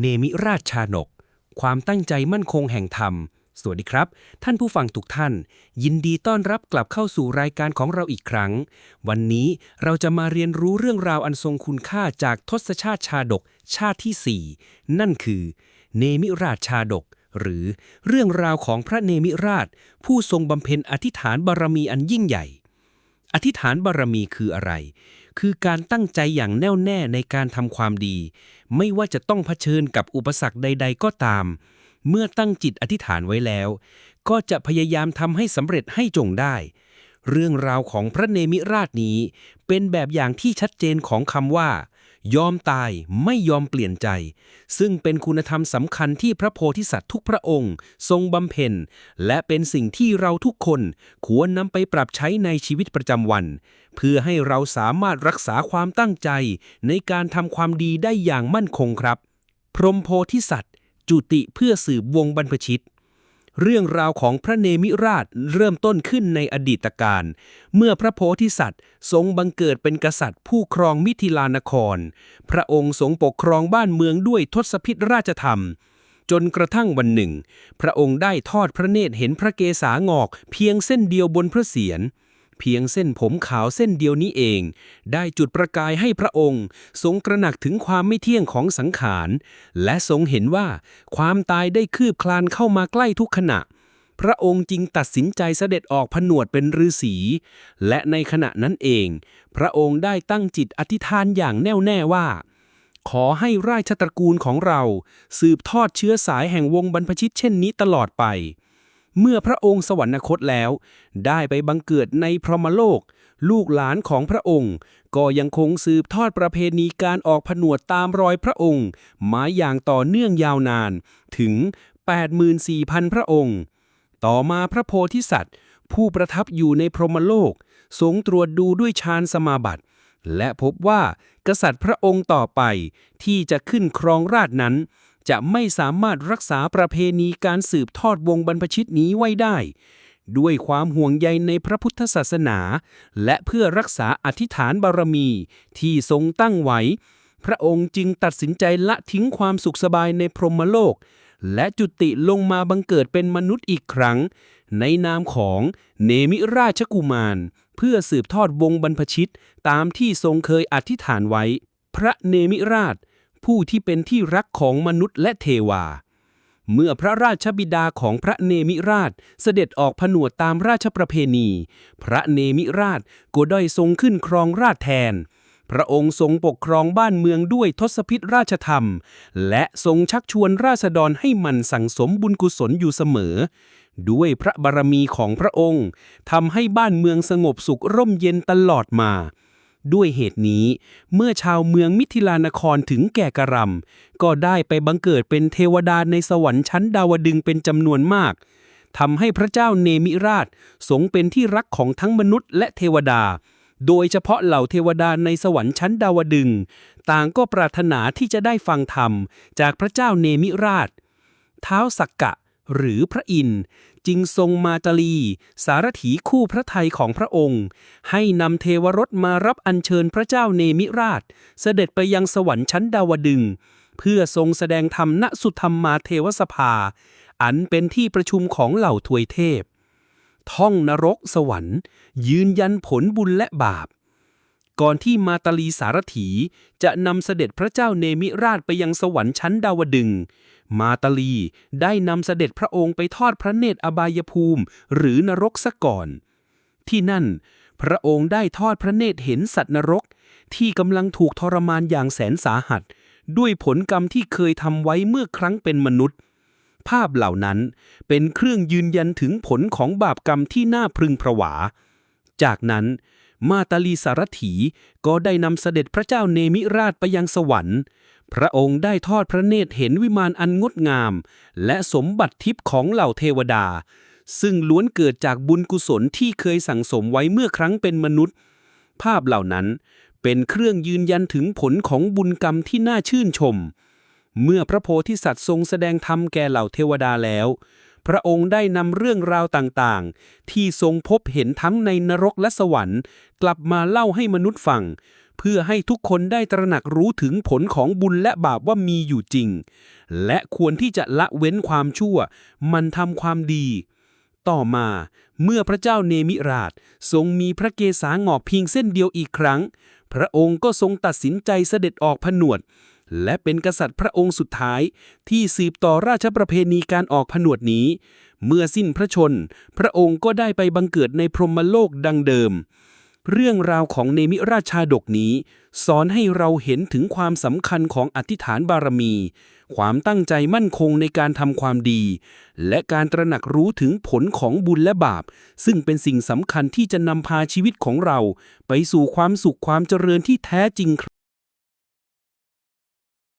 เนมิราชชานกความตั้งใจมั่นคงแห่งธรรม สวัสดีครับ ท่านผู้ฟังทุกท่าน ยินดีต้อนรับกลับเข้าสู่รายการของเราอีกครั้ง วันนี้เราจะมาเรียนรู้เรื่องราวอันทรงคุณค่าจากทศชาติชาดกชาติที่ 4 นั่นคือ เนมิราชชาดก หรือเรื่องราวของพระเนมิราช ผู้ทรงบำเพ็ญอธิษฐานบารมีอันยิ่งใหญ่ อธิษฐานบารมีคืออะไร คือการตั้งใจอย่างแน่วแน่ในการทำความดี ไม่ว่าจะต้องเผชิญกับอุปสรรคใด ๆ ก็ตาม เมื่อตั้งจิตอธิษฐานไว้แล้ว ก็จะพยายามทำให้สำเร็จให้จงได้ เรื่องราวของพระเนมิราชนี้ เป็นแบบอย่างที่ชัดเจนของคำว่า ยอมตายไม่ยอมเปลี่ยนใจ ซึ่งเป็นคุณธรรมสำคัญที่พระโพธิสัตว์ทุกพระองค์ ทรงบำเพ็ญ และเป็นสิ่งที่เราทุกคนควรนำไปปรับใช้ในชีวิตประจำวัน เพื่อให้เราสามารถรักษาความตั้งใจ ในการทำความดีได้อย่างมั่นคงครับ พรหมโพธิสัตว์ จุติเพื่อสืบวงบรรพชิต เรื่องราวของพระเนมิราชเริ่มต้นขึ้นในอดีตการ เมื่อพระโพธิสัตว์ ทรงบังเกิดเป็นกษัตริย์ผู้ครองมิถิลานคร พระองค์ทรงปกครองบ้านเมืองด้วยทศพิธราชธรรม จนกระทั่งวันหนึ่ง พระองค์ได้ทอดพระเนตรเห็นพระเกศางอกเพียงเส้นเดียวบนพระเศียร พียงเส้นผมขาวเส้นเดียวนี้เอง ได้จุดประกายให้พระองค์ ทรงตระหนักถึงความไม่เที่ยงของสังขาร และทรงเห็นว่าความตายได้คืบคลานเข้ามาใกล้ทุกขณะ พระองค์จึงตัดสินใจเสด็จออกผนวดเป็นฤาษีและในขณะนั้นเอง พระองค์ได้ตั้งจิตอธิษฐานอย่างแน่วแน่ว่า ขอให้ราชตระกูลของเรา สืบทอดเชื้อสายแห่งวงบรรพชิตเช่นนี้ตลอดไป เมื่อพระองค์สวรรคตแล้ว ได้ไปบังเกิดในพรหมโลก ลูกหลานของพระองค์ ก็ยังคงสืบทอดประเพณีการออกผนวดตามรอยพระองค์มาอย่างต่อเนื่องยาวนาน ถึง 84,000 พระองค์ ต่อมาพระโพธิสัตว์ ผู้ประทับอยู่ในพรหมโลก ทรงตรวจดูด้วยฌานสมาบัติ และพบว่ากษัตริย์พระองค์ต่อไปที่จะขึ้นครองราชนั้น จะไม่สามารถรักษาประเพณีการสืบทอดวงบรรพชิตนี้ไว้ได้ ด้วยความห่วงใยในพระพุทธศาสนา และเพื่อรักษาอธิษฐานบารมีที่ทรงตั้งไว้ พระองค์จึงตัดสินใจละทิ้งความสุขสบายในพรหมโลก และจุติลงมาบังเกิดเป็นมนุษย์อีกครั้ง ในนามของเนมิราชกุมาร เพื่อสืบทอดวงบรรพชิตตามที่ทรงเคยอธิษฐานไว้ พระเนมิราช ผู้ที่เป็นที่รักของมนุษย์และเทวา เมื่อพระราชบิดาของพระเนมิราชเสด็จออกผนวดตามราชประเพณี พระเนมิราชก็ได้ทรงขึ้นครองราชแทน พระองค์ทรงปกครองบ้านเมืองด้วยทศพิธราชธรรม และทรงชักชวนราษฎรให้มันสั่งสมบุญกุศลอยู่เสมอด้วยพระบารมีของพระองค์ทำให้บ้านเมืองสงบสุขร่มเย็นตลอดมา ด้วยเหตุนี้ เมื่อชาวเมืองมิถิลานครถึงแก่กระรำก็ได้ไปบังเกิดเป็นเทวดาในสวรรค์ชั้นดาวดึงเป็นจำนวนมากทำให้พระเจ้าเนมิราชสงเป็นที่รักของทั้งมนุษย์และเทวดา โดยเฉพาะเหล่าเทวดาในสวรรค์ชั้นดาวดึง ต่างก็ปรารถนาที่จะได้ฟังธรรม จากพระเจ้าเนมิราช เท้าสักกะหรือพระอินทร์ จึงทรงมาตลี สารถีคู่พระไทยของพระองค์ ให้นำเทวรถมารับอัญเชิญพระเจ้าเนมิราช เสด็จไปยังสวรรค์ชั้นดาวดึง เพื่อทรงแสดงธรรมณสุธรรมมาเทวสภา อันเป็นที่ประชุมของเหล่าทวยเทพ ท่องนรกสวรรค์ ยืนยันผลบุญและบาป ก่อนที่มาตาลีสารถีจะนำเสด็จพระเจ้าเนมิราชไปยังสวรรค์ชั้นดาวดึง มาตาลีได้นำเสด็จพระองค์ไปทอดพระเนตรอบายภูมิ หรือนรกซะก่อน ที่นั่น พระองค์ได้ทอดพระเนตรเห็นสัตว์นรก ที่กำลังถูกทรมานอย่างแสนสาหัส ด้วยผลกรรมที่เคยทำไว้เมื่อครั้งเป็นมนุษย์ ภาพเหล่านั้นเป็นเครื่องยืนยันถึงผลของบาปกรรมที่น่าพึงผวา จากนั้น มาตาลีสารถีก็ได้นำเสด็จพระเจ้าเนมิราชไปยังสวรรค์ พระองค์ได้ทอดพระเนตรเห็นวิมานอันงดงาม และสมบัติทิพย์ของเหล่าเทวดา ซึ่งล้วนเกิดจากบุญกุศลที่เคยสั่งสมไว้เมื่อครั้งเป็นมนุษย์ ภาพเหล่านั้นเป็นเครื่องยืนยันถึงผลของบุญกรรมที่น่าชื่นชม เมื่อพระโพธิสัตว์ทรงแสดงธรรมแก่เหล่าเทวดาแล้ว พระองค์ได้นำเรื่องราวต่างๆ ที่ทรงพบเห็นทั้งในนรกและสวรรค์ กลับมาเล่าให้มนุษย์ฟัง เพื่อให้ทุกคนได้ตระหนักรู้ถึงผลของบุญและบาปว่ามีอยู่จริง และควรที่จะละเว้นความชั่ว มันทำความดี ต่อมาเมื่อพระเจ้าเนมิราช ทรงมีพระเกศางอกเพียงเส้นเดียวอีกครั้ง พระองค์ก็ทรงตัดสินใจเสด็จออกผนวด และเป็นกษัตริย์พระองค์สุดท้ายที่สืบต่อราชประเพณีการออกผนวดนี้ เมื่อสิ้นพระชน พระองค์ก็ได้ไปบังเกิดในพรหมโลกดังเดิม เรื่องราวของเนมิราชาดกนี้ สอนให้เราเห็นถึงความสำคัญของอธิษฐานบารมี ความตั้งใจมั่นคงในการทำความดี และการตระหนักรู้ถึงผลของบุญและบาป ซึ่งเป็นสิ่งสำคัญที่จะนำพาชีวิตของเรา ไปสู่ความสุขความเจริญที่แท้จริง